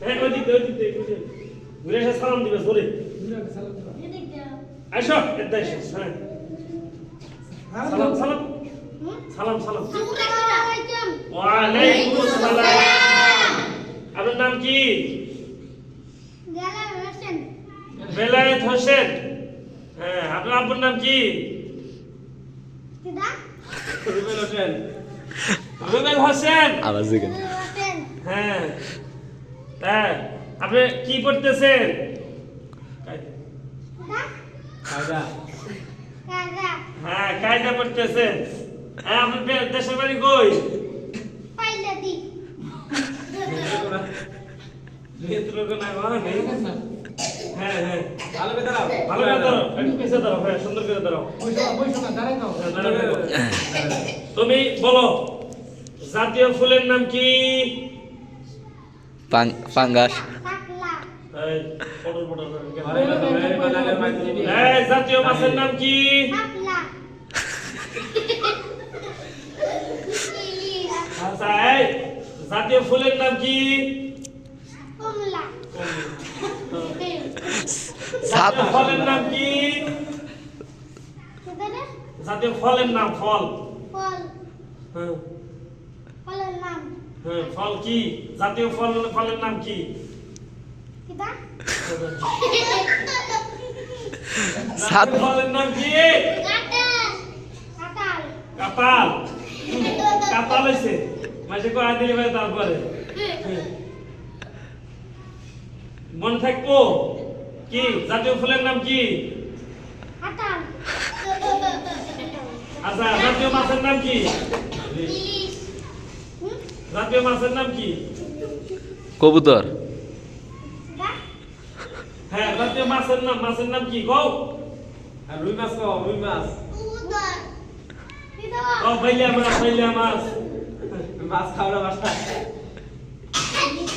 হ্যাঁ ঘুরে। এসে সালাম দিবে আসো এদ্দা এসো হ্যাঁ। সালাম সালাম। সালাম সালাম। ওয়ালাইকুম আসসালাম আপনার নাম কি? বেলায়েত হোসেন। হ্যাঁ আপনার আব্বুর নাম কি? রুবেল হোসেন। রুবেল হোসেন। আবার হ্যাঁ। হ্যাঁ আপনি কি পড়তেছেন হ্যাঁ কায়দা পড়তেছেন হ্যাঁ আপনার দেশের বাড়ি কই? হ্যাঁ হ্যাঁ। ভালো করে দাঁড়াও। ভালো করে দাঁড়াও। একটু পিছিয়ে দাঁড়াও হ্যাঁ সুন্দর করে দাঁড়াও। হ্যাঁ, দাঁড়াও, দাঁড়াও। তুমি বলো জাতীয় ফুলের নাম কি? এই, জাতীয় মাছের নাম কি? আচ্ছা জাতীয় ফুলের নাম কি? জাতীয় ফলের নাম কি? জাতীয় ফলের নাম ফল। হ্যাঁ। হ্যাঁ ফল কি? জাতীয় ফল ফলের নাম কি? জাতীয় ফলের নাম কি? কাপাল কাপাল হয়েছে মাসে কয় দিলে ভাই তারপরে। মনে থাকব? কি? জাতীয় ফুলের নাম কি? আচ্ছা জাতীয় মাছের নাম কি? জাতীয় মাছের নাম কি কবুতর হ্যাঁ জাতীয় মাছের নাম মাছের নাম কি কও আর রুই মাছ খাও রুই মাছ কও ভাইয়া মাছ ভাইয়া মাছ মাছ খাও না বাসায়